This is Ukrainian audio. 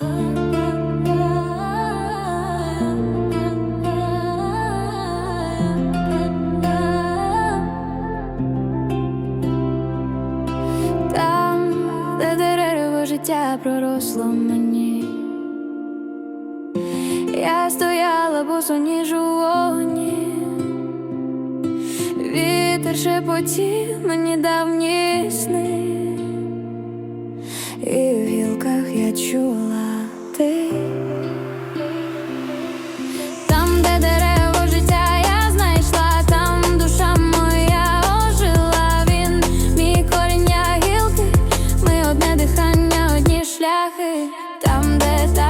Там, де дерево життя проросло мені, я стояла босоніж у вогні, вітер шепотів мені давні сни. шляхи, там, де та.